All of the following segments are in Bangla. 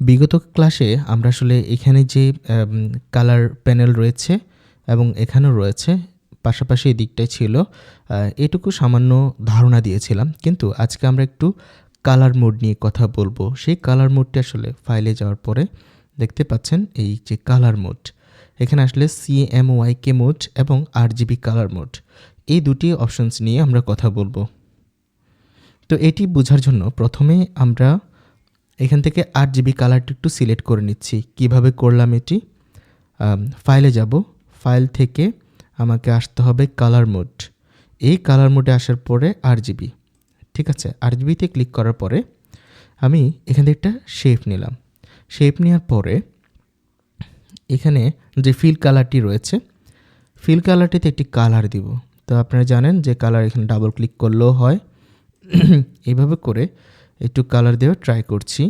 বিগত ক্লাসে আমরা আসলে এখানে যে কালার প্যানেল রয়েছে এবং এখানেও রয়েছে, পাশাপাশি এই দিকটাই ছিল এটুকু সামান্য ধারণা দিয়েছিলাম। কিন্তু আজকে আমরা একটু কালার মোড নিয়ে কথা বলব। সেই কালার মোডটি আসলে ফাইলে যাওয়ার পরে দেখতে পাচ্ছেন এই যে কালার মোড এখানে আসলে সিএমওয়াইকে মোড এবং আরজিবি কালার মোড এই দুটি অপশনস নিয়ে আমরা কথা বলব। তো এটি বোঝার জন্য প্রথমে আমরা এখান থেকে আট জিবি কালারটি একটু সিলেক্ট করে নিচ্ছি। কীভাবে করলাম এটি? ফাইলে যাব। ফাইল থেকে আমাকে আসতে হবে কালার মোড এই কালার মোডে আসার পরে আর জিবি। ঠিক আছে? আর জিবিতে ক্লিক করার পরে আমি এখান থেকে একটা শেপ নিলাম। শেপ নেওয়ার পরে এখানে যে ফিল কালারটি রয়েছে ফিল কালারটিতে একটি কালার দিব। তো আপনারা জানেন যে কালার এখানে ডাবল ক্লিক করলেও হয়। এইভাবে করে একটু কালার দেওয়া ট্রাই করছি।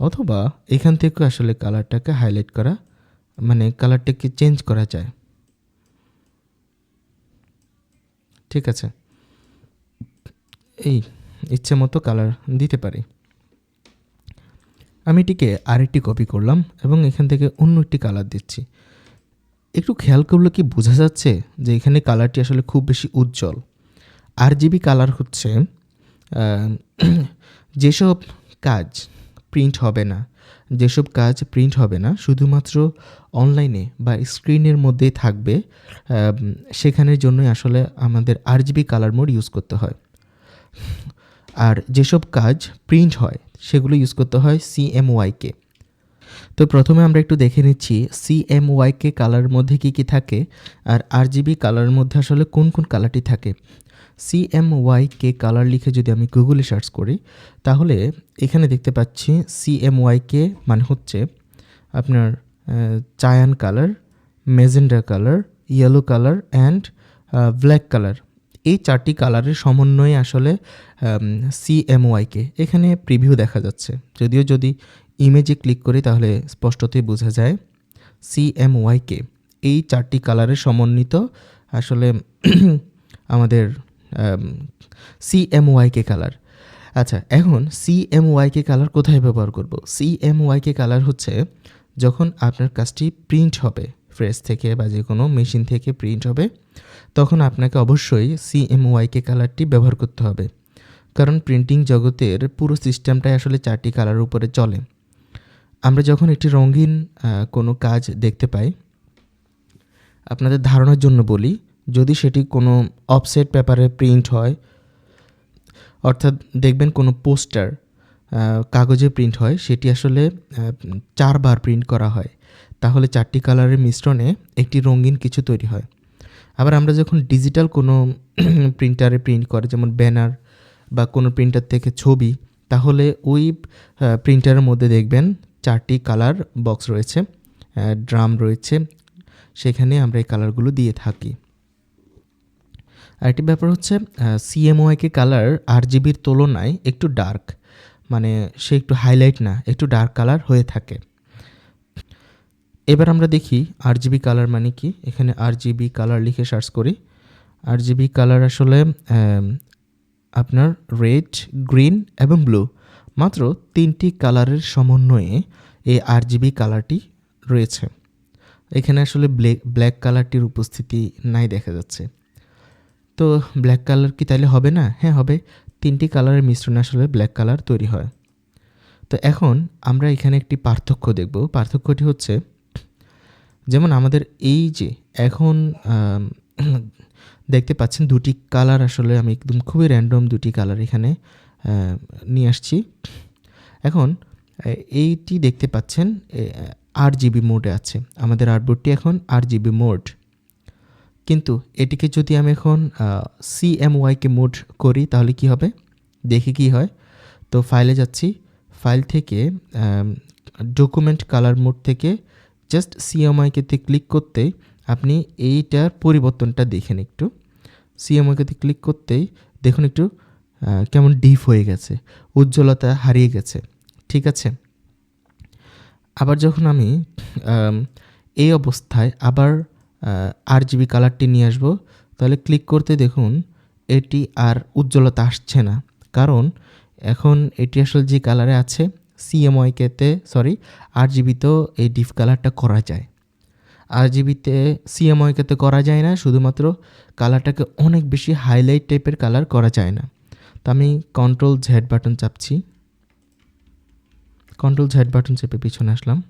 অথবা এখান থেকে আসলে কালারটাকে হাইলাইট করা মানে কালারটাকে চেঞ্জ করা যায়। ঠিক আছে? এই ইচ্ছে মতো কালার দিতে পারি। আমি এটিকে আরেকটি কপি করলাম এবং এখান থেকে অন্য একটি কালার দিচ্ছি। একটু খেয়াল করলে কি বোঝা যাচ্ছে যে এখানে কালারটি আসলে খুব বেশি উজ্জ্বল। আর জিবি কালার হচ্ছে যেসব কাজ প্রিন্ট হবে না, যেসব কাজ প্রিন্ট হবে না, শুধুমাত্র অনলাইনে বা স্ক্রিনের মধ্যেই থাকবে সেখানের জন্যই আসলে আমাদের R G B colour mode use করতে হয়। আর যেসব কাজ প্রিন্ট হয়, সেগুলো ইউজ করতে হয় সিএমওয়াইকে তো প্রথমে আমরা একটু দেখে নিচ্ছি সিএমওয়াইকে কালারের মধ্যে কি কি থাকে, আর আর জিবি কালারের মধ্যে আসলে কোন কোন কালারটি থাকে। সিএমওয়াইকে কালার লিখে যদি আমি গুগলে সার্চ করি, তাহলে এখানে দেখতে পাচ্ছি সিএমওয়াইকে মানে হচ্ছে আপনার cyan colour magenta colour yellow colour and black colour এই চারটি কালারের সমন্বয়ে আসলে সিএমওয়াইকে এখানে প্রিভিউ দেখা যাচ্ছে। যদিও যদি ইমেজে ক্লিক করি, তাহলে স্পষ্টতই বোঝা যায় সিএমওয়াইকে এই চারটি কালারের সমন্বিত আসলে আমাদের সিএমওয়াইকে কালার আচ্ছা এখন সিএমওয়াইকে কালার কোথায় ব্যবহার করব? সিএমওয়াইকে কালার হচ্ছে যখন আপনার কাজটি প্রিন্ট হবে ফ্রেশ থেকে বা যে কোনো মেশিন থেকে প্রিন্ট হবে, তখন আপনাকে অবশ্যই সিএমওয়াইকে কালারটি ব্যবহার করতে হবে। কারণ প্রিন্টিং জগতের পুরো সিস্টেমটাই আসলে চারটি কালারের উপরে চলে। আমরা যখন একটি রঙিন কোনো কাজ দেখতে পাই, আপনাদের ধারণার জন্য বলি যদি সেটি কোনো অফসেট পেপারে প্রিন্ট হয়, অর্থাৎ দেখবেন কোনো পোস্টার কাগজে প্রিন্ট হয়, সেটি আসলে চারবার প্রিন্ট করা হয়। তাহলে চারটি কালারের মিশ্রণে একটি রঙিন কিছু তৈরি হয়। আবার আমরা যখন ডিজিটাল কোনো প্রিন্টারে প্রিন্ট করে, যেমন ব্যানার বা কোনো প্রিন্টার থেকে ছবি, তাহলে ওই প্রিন্টারের মধ্যে দেখবেন চারটি কালার বক্স রয়েছে ড্রাম রয়েছে, সেখানে আমরা এই কালারগুলো দিয়ে থাকি। আরেকটি ব্যাপার হচ্ছে সিএমওয়াইকে কালার আর জিবির তুলনায় একটু ডার্ক মানে সে একটু হাইলাইট না, একটু ডার্ক কালার হয়ে থাকে। এবার আমরা দেখি আর জিবি কালার মানে কি? এখানে আর জিবি কালার লিখে সার্চ করি। আর জিবি কালার আসলে আপনার রেড গ্রিন এবং ব্লু মাত্র তিনটি কালারের সমন্বয়ে এই আর জিবি কালারটি রয়েছে। এখানে আসলে ব্ল্যাক কালারটির উপস্থিতি নাই দেখা যাচ্ছে। তো ব্ল্যাক কালার কি তাইলে হবে না? হ্যাঁ হবে। তিনটি কালারের মিশ্রণে আসলে ব্ল্যাক কালার তৈরি হয়। তো এখন আমরা এখানে একটি পার্থক্য দেখব। পার্থক্যটি হচ্ছে, যেমন আমাদের এই যে এখন দেখতে পাচ্ছেন দুটি কালার আসলে আমি একদম খুবই র্যান্ডম দুটি কালার এখানে নিয়ে আসছি। এখন এইটি দেখতে পাচ্ছেন আট জিবি মোডে আছে। আমাদের আর্টবোর্ডটি এখন আট জিবি মোড কিন্তু এটিকে যদি আমি এখন সি সিএমওয়াইকে মোড করি, তাহলে কি হবে? দেখি কি হয়। তো ফাইলে যাচ্ছি। ফাইল থেকে ডকুমেন্ট কালার মোড থেকে জাস্ট সিএমআইকেতে ক্লিক করতেই আপনি এইটার পরিবর্তনটা দেখেন একটু। সিএমআইকেতে ক্লিক করতেই দেখুন একটু কেমন ডিপ হয়ে গেছে, উজ্জ্বলতা হারিয়ে গেছে। ঠিক আছে? আবার যখন আমি, এই অবস্থায় আবার আর জিবি কালারটি নিয়ে আসব। তাহলে ক্লিক করতে দেখুন, এটি আর উজ্জ্বলতা আসছে না। কারণ এখন এটি আসলে যে কালারে আছে সিএমওয়াইকেতে সরি আট জিবিতেও এই ডিপ কালারটা করা যায়। আর জিবিতে সিএমওয়াইকেতে করা যায় না, শুধুমাত্র কালারটাকে অনেক বেশি হাইলাইট টাইপের কালার করা যায় না। তো আমি কন্ট্রোল ঝেড বাটন চাপছি। কন্ট্রোল ঝেড বাটন চেপে পিছনে আসলাম।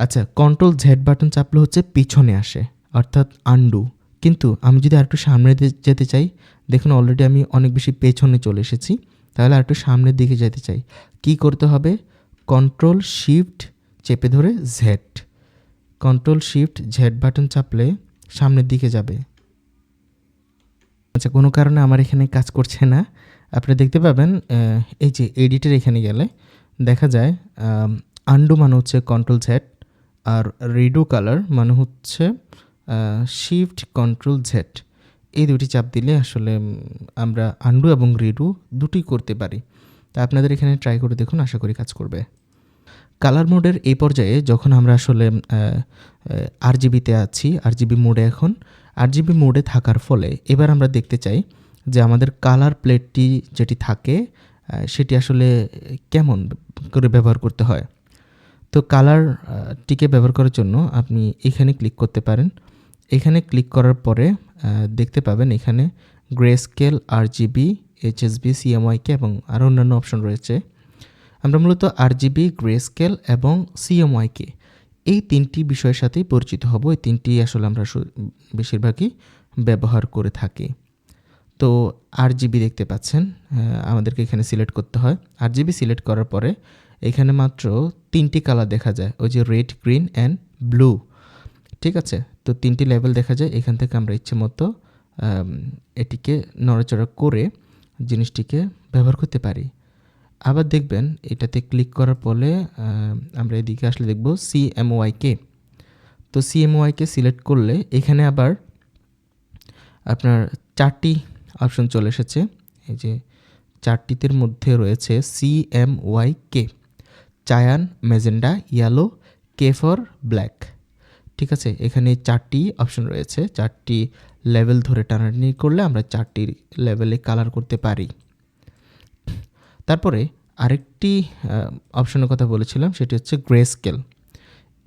আচ্ছা কন্ট্রোল ঝেড বাটন চাপলে হচ্ছে পিছনে আসে, অর্থাৎ আন্ডু কিন্তু আমি যদি আরেকটু সামনে যেতে চাই, দেখুন অলরেডি আমি অনেক বেশি পেছনে চলে এসেছি, তাহলে আরেকটু সামনের দিকে যেতে চাই। কি করতে হবে? কন্ট্রোল শিফট চেপে ধরে Z control shift Z button চাপলে সামনের দিকে যাবে। আচ্ছা কোনো কারণে আমার এখানে কাজ করছে না। আপনি দেখতে পাবেন এই যে এডিটের এখানে গেলে দেখা যায় আন্ডু মানে হচ্ছে কন্ট্রোল জেড আর রিডু কালার মানে হচ্ছে শিফট কন্ট্রোল জেড এই দুটি চাপ দিলে আসলে আমরা আন্ডু এবং রিডু দুটোই করতে পারি। তা আপনাদের এখানে ট্রাই করে দেখুন, আশা করি কাজ করবে। কালার মোডের এই পর্যায়ে যখন আমরা আসলে আর জিবিতে আছি আর জিবি মোডে এখন আর জিবি মোডে থাকার ফলে এবার আমরা দেখতে চাই যে আমাদের কালার প্লেটটি যেটি থাকে সেটি আসলে কেমন করে ব্যবহার করতে হয়। তো কালার টিকে ব্যবহার করার জন্য আপনি এখানে ক্লিক করতে পারেন। এখানে ক্লিক করার পরে দেখতে পাবেন এখানে grey scale R GB HSB CMYK এবং আরও অন্যান্য অপশন রয়েছে। আমরা মূলত আর জিবি গ্রে স্কেল এবং সিএমওয়াইকে এই তিনটি বিষয়ের সাথেই পরিচিত হব। এই তিনটি আসলে আমরা বেশিরভাগই ব্যবহার করে থাকি। তো আর জিবি দেখতে পাচ্ছেন আমাদেরকে এখানে সিলেক্ট করতে হয়। আর জিবি সিলেক্ট করার পরে এখানে মাত্র তিনটি কালার দেখা যায়, ওই যে রেড গ্রিন অ্যান্ড ব্লু ঠিক আছে? তো তিনটি লেভেল দেখা যায়, এখান থেকে আমরা ইচ্ছে মতো এটিকে নড়াচড়া করে জিনিসটিকে ব্যবহার করতে পারি। আবার দেখবেন, এটাতে ক্লিক করার পরে আমরা এদিকে আসলে দেখব সিএমওয়াইকে তো সি সিএমওয়াইকে সিলেক্ট করলে এখানে আবার আপনার চারটি অপশন চলে এসেছে। এই যে চারটিতের মধ্যে রয়েছে CMY K cyan magenta yellow K for black ঠিক আছে, এখানে চারটি অপশন রয়েছে, চারটি লেভেল ধরে টানাটানি করলে আমরা চারটি লেভেলে কালার করতে পারি। তারপরে আরেকটি অপশনের কথা বলেছিলাম, সেটি হচ্ছে গ্রে স্কেল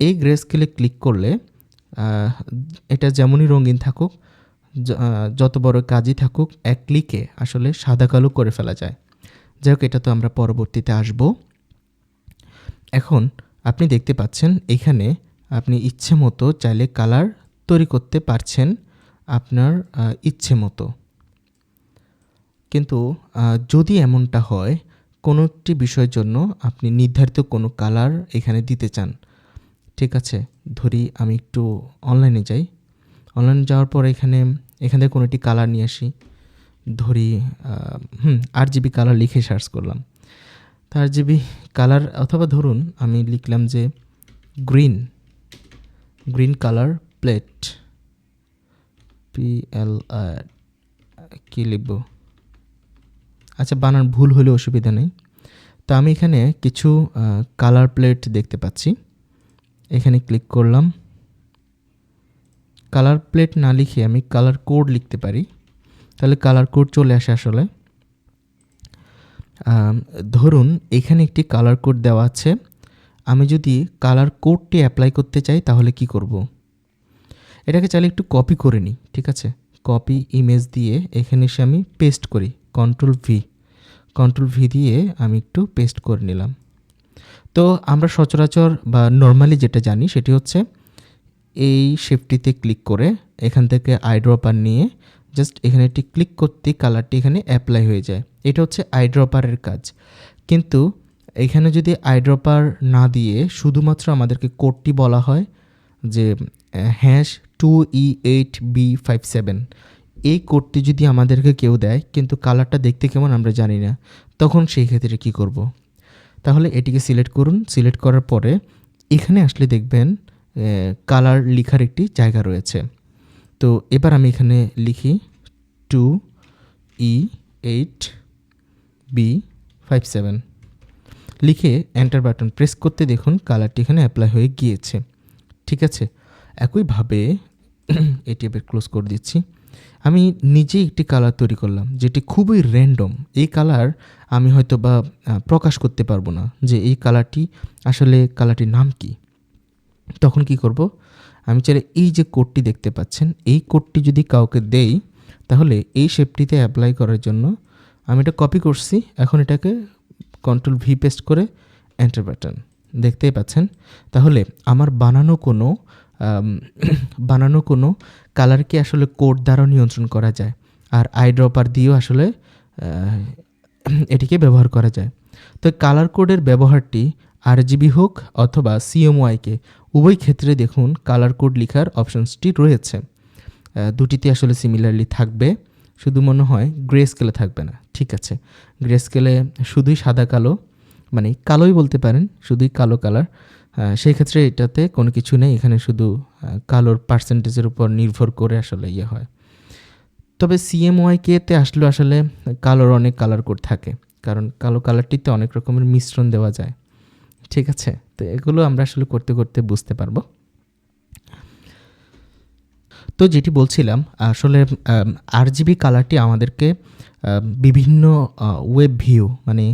এই গ্রে স্কেলে ক্লিক করলে এটা যেমনই রঙিন থাকুক যত বড় কাজই থাকুক, এক ক্লিকে আসলে সাদা কালো করে ফেলা যায়। যাই হোক, এটা তো আমরা পরবর্তীতে আসব। এখন আপনি দেখতে পাচ্ছেন এখানে আপনি ইচ্ছে মতো চাইলে কালার তৈরি করতে পারছেন আপনার ইচ্ছে মতো। কিন্তু যদি এমনটা হয় কোনো একটি বিষয়ের জন্য আপনি নির্ধারিত কোনো কালার এখানে দিতে চান। ঠিক আছে, ধরি আমি একটু অনলাইনে যাই। অনলাইনে যাওয়ার পর এখানে, এখান থেকে কোনো একটি কালার নিয়ে আসি। ধরি হুম, আট জিবি কালার লিখে সার্চ করলাম। তো আট জিবি কালার, অথবা ধরুন আমি লিখলাম যে green green colour plate P L আর কী লিখব? আচ্ছা বানান, ভুল হলে অসুবিধা নেই। তো আমি এখানে কিছু কালার প্লেট দেখতে পাচ্ছি। এখানে ক্লিক করলাম। কালার প্লেট না লিখে আমি কালার কোড লিখতে পারি। তাহলে কালার কোড চলে আসে আসলে। ধরুন এখানে একটি কালার কোড দেওয়া আছে। আমি যদি কালার কোডটি অ্যাপ্লাই করতে চাই, তাহলে কি করব? এটাকে চাইলে একটু কপি করে নিই, ঠিক আছে? কপি ইমেজ দিয়ে এখানে এসে আমি পেস্ট করি কন্ট্রোল ভি কন্ট্রোল ভি দিয়ে আমি একটু পেস্ট করে নিলাম। তো আমরা সচরাচর বা নর্মালি যেটা জানি, সেটি হচ্ছে এই শেপটিতে ক্লিক করে এখান থেকে আইড্রপার নিয়ে জাস্ট এখানে একটি ক্লিক করতে কালারটি এখানে অ্যাপ্লাই হয়ে যায়। এটা হচ্ছে আইড্রপারের কাজ। কিন্তু এখানে যদি আইড্রপার না দিয়ে শুধুমাত্র আমাদেরকে কোডটি বলা হয় যে hash two E eight B five seven এই কোডটি যদি আমাদেরকে কেউ দেয়, কিন্তু কালারটা দেখতে কেমন আমরা জানি না, তখন সেই ক্ষেত্রে কী করব। তাহলে এটিকে সিলেক্ট করুন। সিলেক্ট করার পরে এখানে আসলে দেখবেন কালার লেখার একটি জায়গা রয়েছে। তো এবার আমি এখানে লিখি two E eight B five seven লিখে এন্টার বাটন প্রেস করতে দেখুন কালারটি এখানে অ্যাপ্লাই হয়ে গিয়েছে। ঠিক আছে? একইভাবে এটি এবার ক্লোজ করে দিচ্ছি। আমি নিজেই একটি কালার তৈরি করলাম, যেটি খুবই র্যান্ডম এই কালার আমি হয়তো বা প্রকাশ করতে পারব না যে এই কালারটি আসলে কালারটির নাম কি। তখন কি করব? আমি চাইলে এই যে কোডটি দেখতে পাচ্ছেন, এই কোডটি যদি কাউকে দেই, তাহলে এই শেপটিতে অ্যাপ্লাই করার জন্য আমি এটা কপি করছি। এখন এটাকে কন্ট্রোল ভি পেস্ট করে এন্টার বাটন দেখতেই পাচ্ছেন? তাহলে আমার বানানো কোনো বানানো কোনো কালারকে আসলে কোড দ্বারা নিয়ন্ত্রণ করা যায়? আর আই ড্রপার দিয়েও আসলে এটিকে ব্যবহার করা যায়। তো কালার কোডের ব্যবহারটি আর জিবি হোক অথবা সিএমওয়াইকে, উভয় ক্ষেত্রে দেখুন কালার কোড লেখার অপশানসটি রয়েছে। দুটিতে আসলে সিমিলারলি থাকবে, শুধু মনে হয় গ্রে স্কেলে থাকবে না, ঠিক আছে? গ্রে স্কেলে শুধুই সাদা কালো মানে কালোই বলতে পারেন, শুধুই কালো কালার সেই ক্ষেত্রে এটাতে কোনো কিছু নেই, এখানে শুধু কালোর পার্সেন্টেজের উপর নির্ভর করে আসলে ইয়ে হয়। তবে সিএমওয়াইকেতে আসলে আসলে কালোর অনেক কালার কোড থাকে, কারণ কালো কালারটিতে অনেক রকমের মিশ্রণ দেওয়া যায়। ঠিক আছে? তো এগুলো আমরা আসলে করতে করতে বুঝতে পারব। তো যেটি বলছিলাম, আসলে আর জিবি কালারটি আমাদেরকে বিভিন্ন ওয়েব ভিউ মানে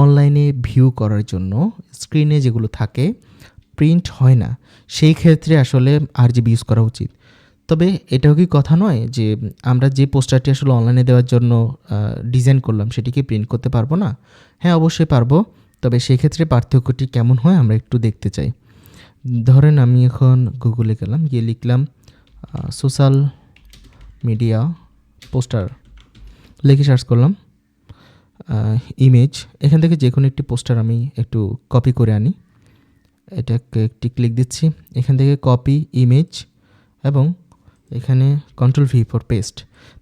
অনলাইনে ভিউ করার জন্য স্ক্রিনে যেগুলো থাকে প্রিন্ট হয় না। সেই ক্ষেত্রে আসলে আর জিবি ইউজ করা উচিত। তবে এটাও কি কথা নয় যে, আমরা যে পোস্টারটি আসলে অনলাইনে দেওয়ার জন্য ডিজাইন করলাম, সেটিকে প্রিন্ট করতে পারব না? হ্যাঁ অবশ্যই পারব। তবে সেই ক্ষেত্রে পার্থক্যটি কেমন হয় আমরা একটু দেখতে চাই। ধরেন আমি এখন গুগলে গেলাম, গিয়ে লিখলাম সোশ্যাল মিডিয়া পোস্টার লিখে সার্চ করলাম ইমেজ এখান থেকে যে কোনো একটি পোস্টার আমি একটু কপি করে আনি। এটাকে একটি ক্লিক দিচ্ছি। এখান থেকে কপি ইমেজ এবং এখানে কন্ট্রোল ভি ফর পেস্ট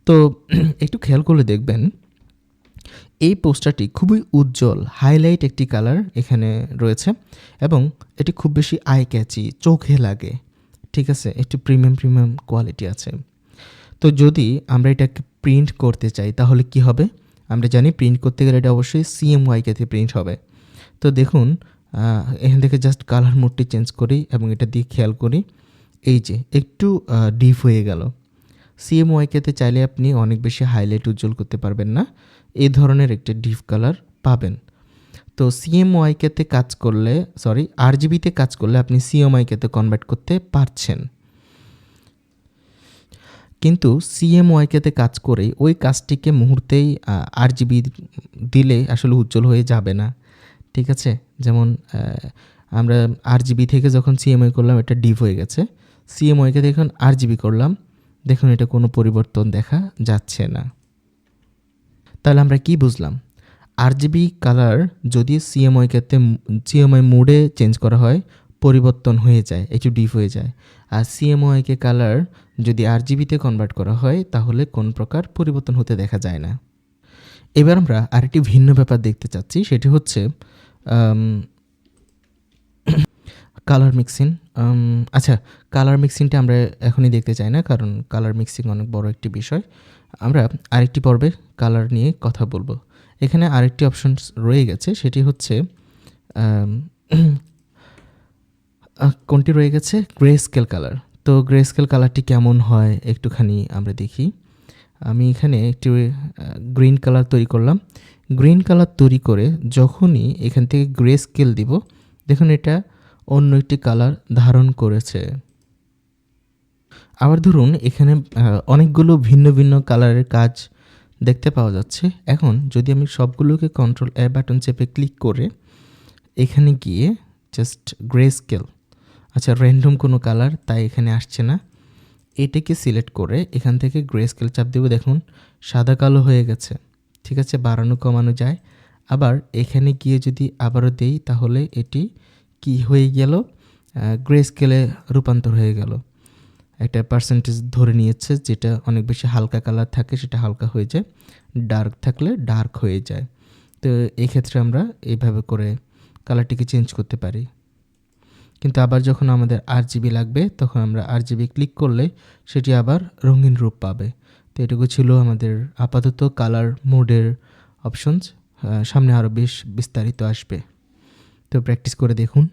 তো একটু খেয়াল করলে দেখবেন এই পোস্টারটি খুবই উজ্জ্বল হাইলাইট একটি কালার এখানে রয়েছে এবং এটি খুব বেশি আই ক্যাচি চোখে লাগে। ঠিক আছে, একটি প্রিমিয়াম প্রিমিয়াম কোয়ালিটি আছে। তো যদি আমরা এটাকে প্রিন্ট করতে চাই, তাহলে কি হবে? আমরা জানি প্রিন্ট করতে গেলে এটা অবশ্যই সিএমওয়াইকেতে প্রিন্ট হবে। তো দেখুন এখান থেকে জাস্ট কালার মোডটি চেঞ্জ করি এবং এটা দিয়ে খেয়াল করি। এই যে, একটু ডিপ হয়ে গেল। সিএমওয়াইকেতে চাইলে আপনি অনেক বেশি হাইলাইট উজ্জ্বল করতে পারবেন না। এই ধরনের একটি ডিপ কালার পাবেন। তো সিএমওয়াইকেতে কাজ করলে সরি আরজিবিতে কাজ করলে আপনি সিএমওয়াইকেতে কনভার্ট করতে পারছেন। কিন্তু সিএমওয়াইকেতে কাজ করেই ওই কাজটিকে মুহূর্তেই আরজিবি দিলে আসলে উজ্জ্বল হয়ে যাবে না। ঠিক আছে? যেমন আমরা আরজিবি থেকে যখন সিএমআই করলাম, এটা ডিপ হয়ে গেছে। সিএমওয়াইকে দেখুন আরজিবি করলাম, দেখুন এটা কোনো পরিবর্তন দেখা যাচ্ছে না। তাহলে আমরা কি বুঝলাম? আরজিবি কালার যদি সিএমওয়াইকেতে সিএমআই মোডে চেঞ্জ করা হয়, পরিবর্তন হয়ে যায়, একটু ডিপ হয়ে যায়। আর সিএমওয়াইকে কালার যদি আরজিবিতে কনভার্ট করা হয়, তাহলে কোন প্রকার পরিবর্তন হতে দেখা যায় না। এবার আমরা আরেকটি ভিন্ন ব্যাপার দেখতে চাচ্ছি, সেটি হচ্ছে কালার মিক্সিং আচ্ছা কালার মিক্সিংটা আমরা এখনই দেখতে চাই না, কারণ কালার মিক্সিং অনেক বড় একটি বিষয়। আমরা আরেকটি পর্বে কালার নিয়ে কথা বলব। এখানে আরেকটি অপশন রয়ে গেছে, সেটি হচ্ছে কোনটি রয়ে গেছে? গ্রে স্কেল কালার তো গ্রে স্কেল কালারটি কেমন হয় একটুখানি আমরা দেখি। আমি এখানে একটি গ্রিন কালার তৈরি করলাম। গ্রিন কালার তৈরি করে যখনই এখান থেকে গ্রে স্কেল দিব, দেখুন এটা অন্য একটি কালার ধারণ করেছে। আবার ধরুন এখানে অনেকগুলো ভিন্ন ভিন্ন কালারের কাজ দেখতে পাওয়া যাচ্ছে। এখন যদি আমি সবগুলোকে কন্ট্রোল এ বাটন চেপে ক্লিক করে, এখানে গিয়ে জাস্ট গ্রে স্কেল আচ্ছা র্যান্ডম কোনো কালার তাই এখানে আসছে না। এটাকে সিলেক্ট করে এখান থেকে গ্রে স্কেল চাপ দেবো। দেখুন, সাদা কালো হয়ে গেছে, ঠিক আছে, বাড়ানো কমানো যায়। আবার এখানে গিয়ে যদি আবারও দেই, তাহলে এটি কি হয়ে গেল? গ্রে স্কেলে রূপান্তর হয়ে গেল। একটা পার্সেন্টেজ ধরে নিয়েছে যেটা অনেক বেশি হালকা কালার থাকে, সেটা হালকা হয়ে যায়। ডার্ক থাকলে ডার্ক হয়ে যায়। তো এই ক্ষেত্রে আমরা এইভাবে করে কালারটিকে চেঞ্জ করতে পারি। কিন্তু আবার যখন আমাদের আর জিবি লাগবে, তখন আমরা আর জিবি ক্লিক করলে সেটি আবার রঙিন রূপ পাবে। তো এটুকু ছিল আমাদের আপাতত কালার মোডের অপশনস সামনে আরও বেশ বিস্তারিত আসবে। তো প্র্যাকটিস করে দেখুন।